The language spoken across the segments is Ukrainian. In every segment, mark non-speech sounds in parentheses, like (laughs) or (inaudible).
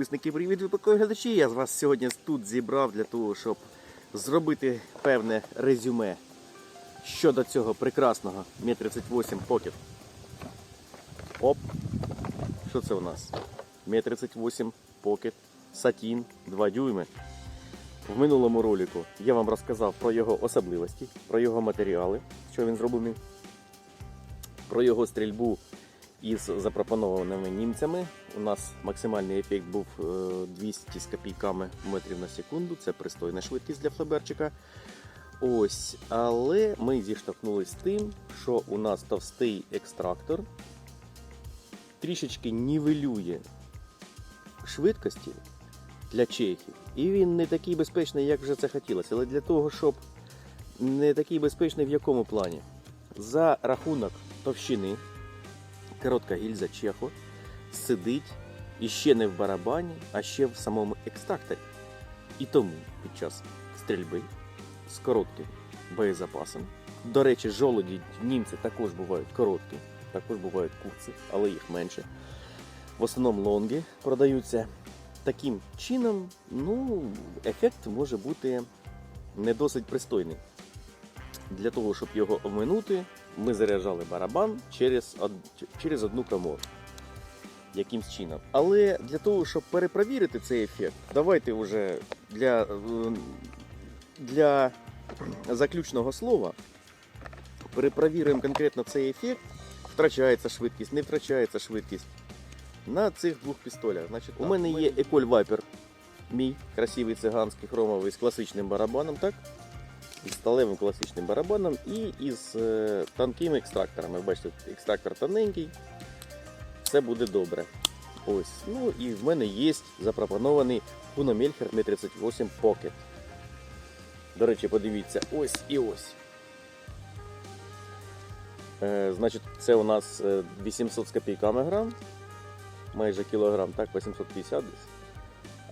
підписники, привіт випадкові глядачі. Я вас сьогодні тут зібрав для того, щоб зробити певне резюме щодо цього прекрасного Мі 38 Pocket. Оп! Що це у нас? Мі 38 Pocket Satin 2 дюйми. В минулому ролику я вам розказав про його особливості, про його матеріали, що він зроблений, про його стрільбу із запропонованими німцями. У нас максимальний ефект був е, 200 з копійками метрів на секунду. Це пристойна швидкість для флеберчика. Ось, але ми зіштовхнулися з тим, що у нас товстий екстрактор трішечки нівелює швидкості для чехів. І він не такий безпечний, як вже це хотілося. Але для того, щоб не такий безпечний в якому плані? За рахунок товщини коротка гільза чеху сидить іще не в барабані, а ще в самому екстракторі. І тому під час стрільби з коротким боєзапасом. До речі, жолоді німці також бувають короткі, також бувають курці, але їх менше. В основному лонги продаються. Таким чином, ну, ефект може бути не досить пристойний. Для того, щоб його обминути, ми заряджали барабан через, через одну камору. Якимсь чином. Але для того, щоб перепровірити цей ефект, давайте вже для, е, для заключного слова перепровіримо конкретно цей ефект. Втрачається швидкість, не втрачається швидкість. На цих двох пістолях. Значить, у мене є Еколь Вайпер, мій красивий циганський хромовий з класичним барабаном, так? Із сталевим класичним барабаном і із е, тонкими екстракторами. Бачите, екстрактор тоненький, все буде добре. Ось. Ну і в мене є запропонований Kuno Melcher M38 Pocket. До речі, подивіться, ось і ось. Е, значить, це у нас е, 800 з копійками грам, майже кілограм, так, 850 десь.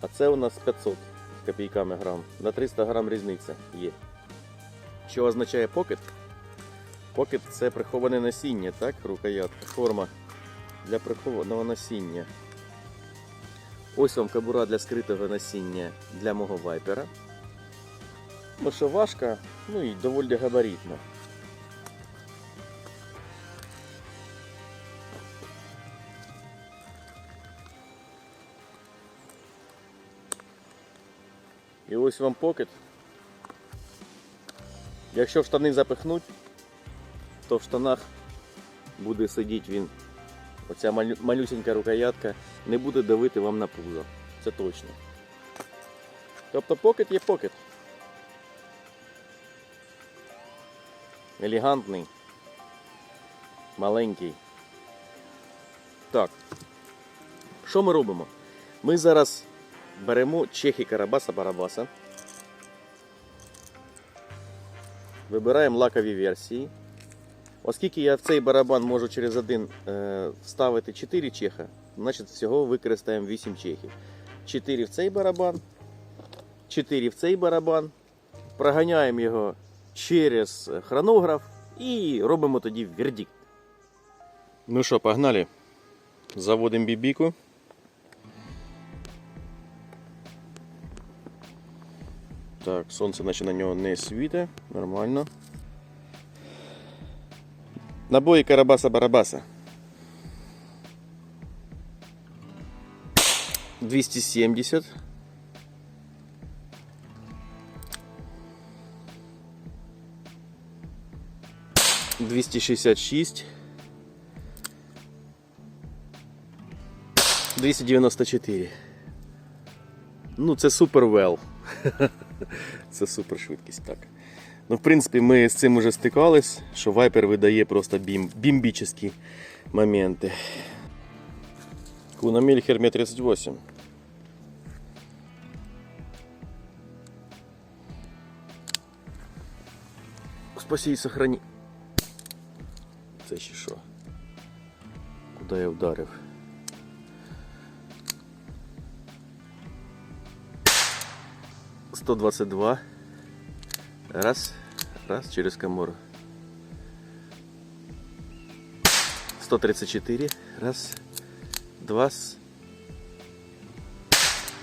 А це у нас 500 з копійками грам. На 300 грам різниця є. Що означає покет? Покет це приховане насіння, так? Рукоятка, форма для прихованого насіння. Ось вам кабура для скритого насіння для мого вайпера. Ну що важка, ну і доволі габаритна. І ось вам покет. Якщо в штани запихнуть, то в штанах буде сидіти він. Оця малю- малюсенька рукоятка не буде давити вам на пузо. Це точно. Тобто покет є покет. Елегантний. Маленький. Так. Що ми робимо? Ми зараз беремо чехи Карабаса Вибираємо лакові версії. Оскільки я в цей барабан можу через один е, вставити 4 чеха, значить всього використаємо 8 чехів. 4 в цей барабан, 4 в цей барабан. Проганяємо його через хронограф і робимо тоді вердикт. Ну що, погнали. Заводимо бібіку. Так, сонце наче на нього не світить, нормально. Набої Карабаса-Барабаса. 270. Двісті шістдесят шість. Двісті дев'яносто чотири. Ну, це супер вел. (laughs) Це супер швидкість, так. Ну, в принципі, ми з цим уже стикались, що Viper видає просто бім, бімбічні моменти. Куна Мільхер М 38. Спаси і сохрані. Це ще що? Куди я вдарив? Сто двадцять два. Раз, раз, через камору. 134. Раз, два.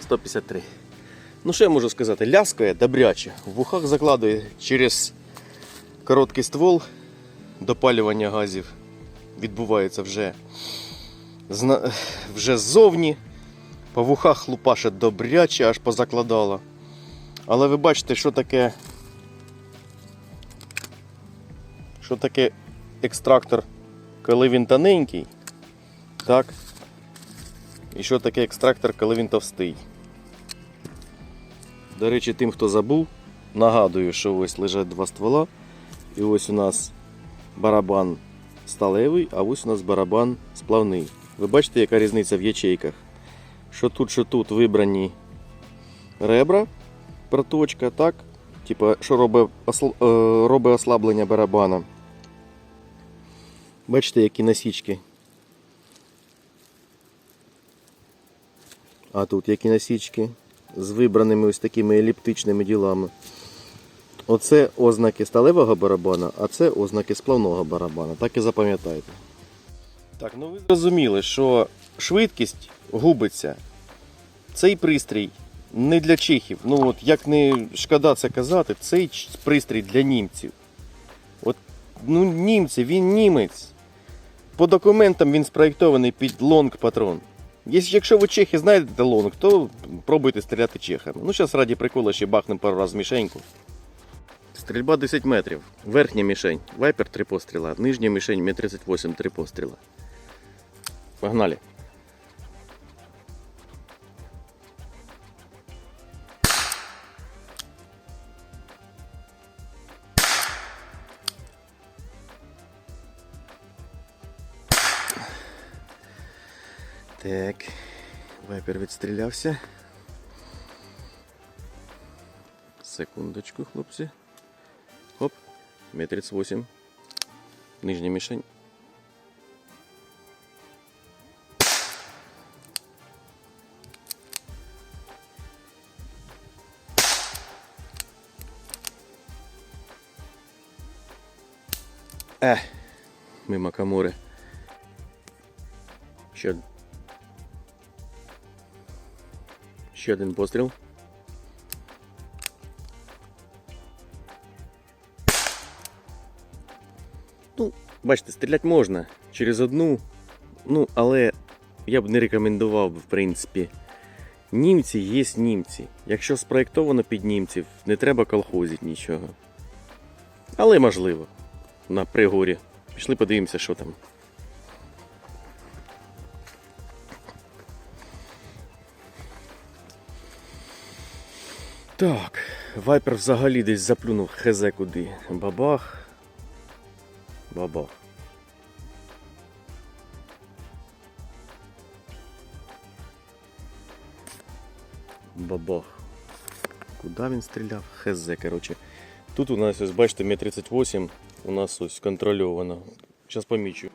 153. Ну, що я можу сказати? Ляскає добряче. В вухах закладує через короткий ствол допалювання газів. Відбувається вже, вже ззовні. По вухах лупаше добряче, аж позакладало. Але ви бачите, що таке. Що таке екстрактор, коли він тоненький, так? І що таке екстрактор, коли він товстий. До речі, тим, хто забув, нагадую, що ось лежать два ствола. І ось у нас барабан сталевий, а ось у нас барабан сплавний. Ви бачите, яка різниця в ячейках? Що тут, що тут вибрані ребра, проточка, так? Типа, що робить, осл... е, робить ослаблення барабана. Бачите, які насічки. А тут які насічки з вибраними ось такими еліптичними ділами. Оце ознаки сталевого барабана, а це ознаки сплавного барабана. Так і запам'ятайте. Так, ну ви зрозуміли, що швидкість губиться. Цей пристрій не для чехів. Ну от як не шкода це казати, цей пристрій для німців. От, ну, німці, він німець. По документам він спроєктований під лонг патрон. Якщо ви чехи знаєте лонг, то пробуйте стріляти чехами. Ну, зараз раді прикола ще бахнемо пару разів мішеньку. Стрільба 10 метрів. Верхня мішень. Вайпер 3 постріла. Нижня мішень М38 3 постріла. Погнали. Так, вайпер відстрілявся. Секундочку, хлопці. Хоп, М 38. Нижня мішень. Е, мимо камури. Ще, ще один постріл. Ну, бачите, стріляти можна через одну, ну, але я б не рекомендував, в принципі. Німці є німці. Якщо спроєктовано під німців, не треба колхозити нічого. Але можливо. На пригорі. Пішли подивимося, що там. Так, вайпер взагалі десь заплюнув хезе куди. Бабах. Бабах. Бабах. Куди він стріляв? Хезе, коротше. Тут у нас, ось, бачите, М38 у нас ось контрольовано. Зараз помічу.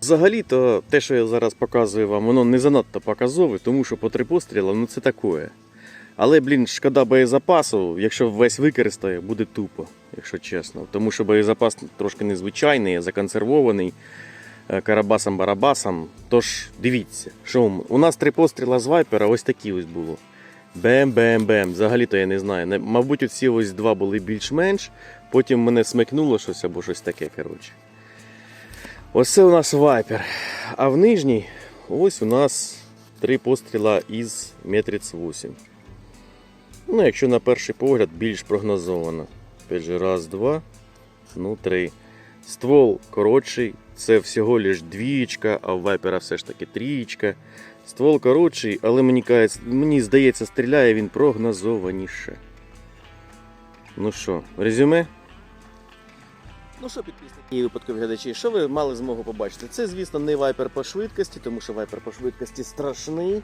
Взагалі-то те, що я зараз показую вам, воно не занадто показове, тому що по три постріла ну це таке. Але, блін, шкода боєзапасу, якщо весь використає, буде тупо, якщо чесно. Тому що боєзапас трошки незвичайний, законсервований е, карабасом-барабасом. Тож дивіться, що у нас три постріла з вайпера, ось такі ось було. Бем-бем-бем. Взагалі-то я не знаю. Мабуть, оці ось два були більш-менш. Потім мене смикнуло щось або щось таке, коротше. Ось це у нас вайпер. А в нижній ось у нас три постріла із М38. Ну, якщо на перший погляд більш прогнозовано. Опять же, раз, два, ну, три. Ствол коротший, це всього лиш двічка, а в вайпера все ж таки трічка. Ствол коротший, але мені, мені здається, стріляє він прогнозованіше. Ну що, резюме? Ну що, підписники і випадкові глядачі, що ви мали змогу побачити? Це, звісно, не вайпер по швидкості, тому що вайпер по швидкості страшний.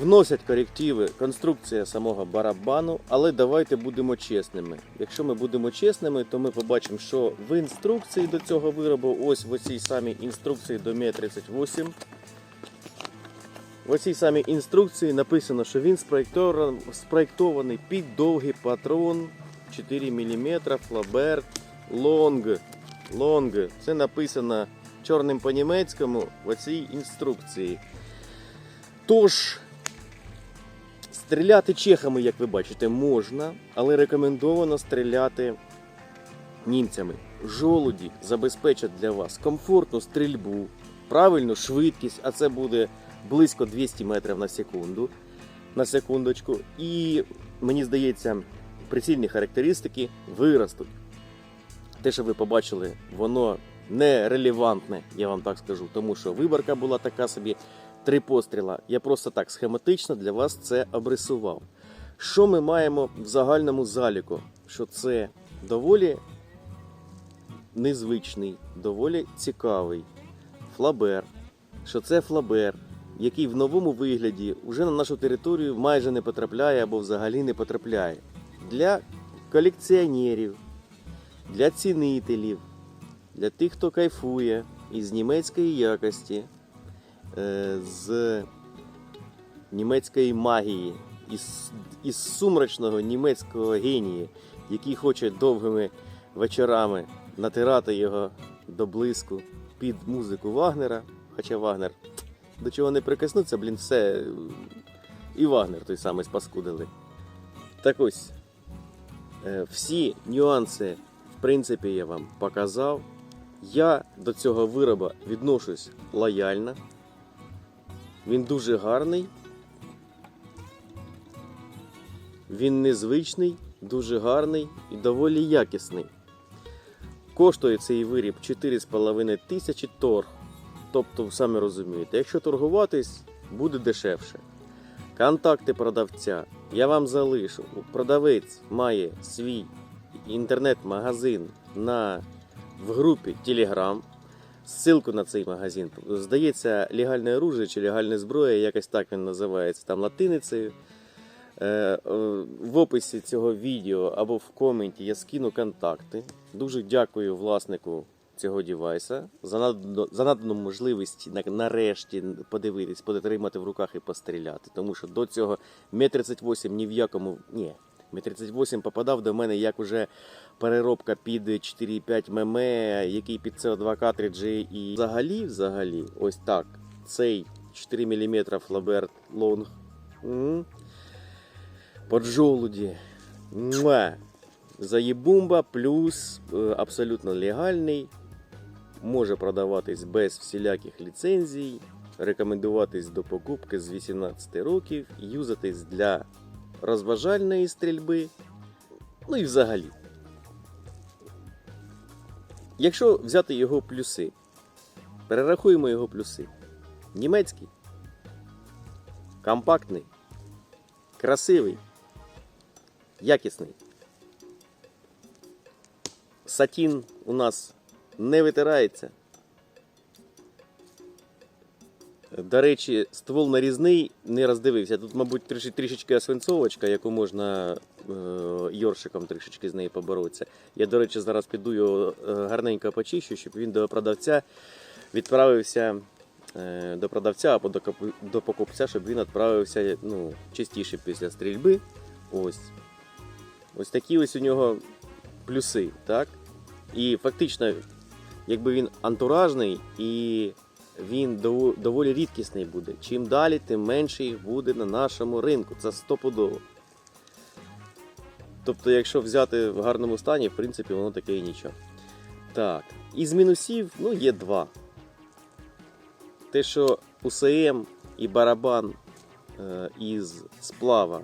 Вносять корективи конструкція самого барабану, але давайте будемо чесними. Якщо ми будемо чесними, то ми побачимо, що в інструкції до цього виробу, ось в оцій самій інструкції до Мі 38, в оцій самій інструкції написано, що він спроєктований під довгий патрон 4 мм Флаберт Лонг. Лонг. Це написано чорним по німецькому в оцій інструкції. Тож, Стріляти чехами, як ви бачите, можна, але рекомендовано стріляти німцями. Жолуді забезпечать для вас комфортну стрільбу, правильну швидкість, а це буде близько 200 метрів на секунду. На секундочку. І мені здається, прицільні характеристики виростуть. Те, що ви побачили, воно не релевантне, я вам так скажу, тому що виборка була така собі три постріла. Я просто так схематично для вас це обрисував. Що ми маємо в загальному заліку? Що це доволі незвичний, доволі цікавий флабер. Що це флабер, який в новому вигляді вже на нашу територію майже не потрапляє або взагалі не потрапляє. Для колекціонерів, для цінителів, для тих, хто кайфує із німецької якості, з німецької магії, із, із сумрачного німецького генія, який хоче довгими вечорами натирати його до блиску під музику Вагнера. Хоча Вагнер до чого не прикоснуться, блін, все. е, І Вагнер той самий спаскудили. Так ось, е, всі нюанси, в принципі, я вам показав. Я до цього вироба відношусь лояльно. Він дуже гарний. Він незвичний, дуже гарний і доволі якісний. Коштує цей виріб 4,5 тисячі торг. Тобто, самі розумієте, якщо торгуватись, буде дешевше. Контакти продавця я вам залишу. Продавець має свій інтернет-магазин на, в групі Telegram. Ссылку на цей магазин. Здається, легальне оружие чи легальна зброя, якось так він називається, там латиницею. Е, е, В описі цього відео або в коменті я скину контакти. Дуже дякую власнику цього девайса за надану, за надану можливість нарешті подивитись, потримати в руках і постріляти. Тому що до цього М38 ні в якому. Ні, М38 попадав до мене як уже переробка під 4,5 мм, який під CO2 картриджі. І взагалі, взагалі, ось так. Цей 4 мм Флаберт Лонг. М, Под жолуді. Муа. Заєбумба плюс е, абсолютно легальний. Може продаватись без всіляких ліцензій, рекомендуватись до покупки з 18 років, юзатись для розважальної стрільби. Ну і взагалі. Якщо взяти його плюси, перерахуємо його плюси. Німецький, компактний, красивий, якісний. Сатін у нас не витирається. До речі, ствол нарізний не роздивився. Тут, мабуть, трішечки свинцовочка, яку можна е, йоршиком трішечки з неї поборотися. Я, до речі, зараз піду його е, гарненько почищу, щоб він до продавця відправився е, до продавця або до, до покупця, щоб він відправився ну, чистіше після стрільби. Ось. Ось такі ось у нього плюси, так? І фактично, якби він антуражний і він дово- доволі рідкісний буде. Чим далі, тим менше їх буде на нашому ринку. Це стопудово. Тобто, якщо взяти в гарному стані, в принципі, воно таке і нічого. Так, із мінусів, ну, є два. Те, що УСМ і барабан е, із сплава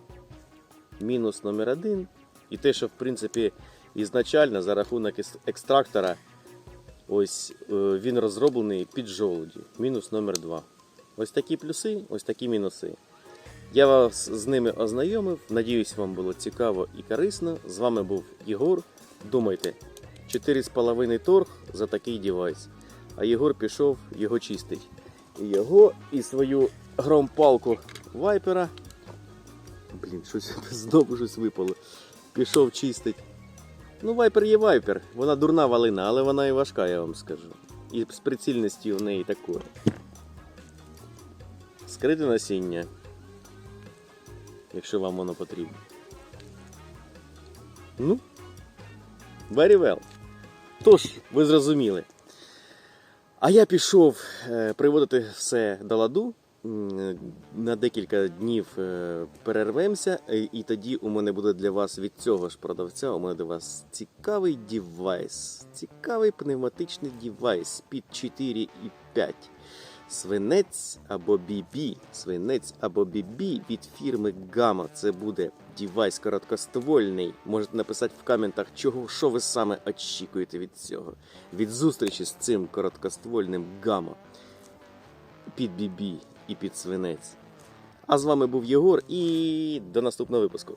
мінус номер один. І те, що в принципі ізначально за рахунок екстрактора, ось е, він розроблений під жолуді. Мінус номер 2. Ось такі плюси, ось такі мінуси. Я вас з ними ознайомив. Надіюсь, вам було цікаво і корисно. З вами був Єгор. Думайте, 4,5 торг за такий девайс. А Єгор пішов його чистить. І його, і свою громпалку вайпера. Блін, щось (laughs) знову щось випало. Пішов чистить. Ну, вайпер є вайпер. Вона дурна валина, але вона і важка, я вам скажу. І з прицільністю в неї такої. Скрите насіння. Якщо вам воно потрібно. Ну. Very well. Тож, ви зрозуміли. А я пішов е, приводити все до ладу. На декілька днів е, перервемося, і тоді у мене буде для вас від цього ж продавця. У мене до вас цікавий девайс, цікавий пневматичний девайс під 4,5. Свинець або BB, свинець або BB від фірми Gamma. Це буде девайс короткоствольний. Можете написати в коментах, чого що ви саме очікуєте від цього. Від зустрічі з цим короткоствольним Gamma під BB і під свинець. А з вами був Єгор і до наступного випуску.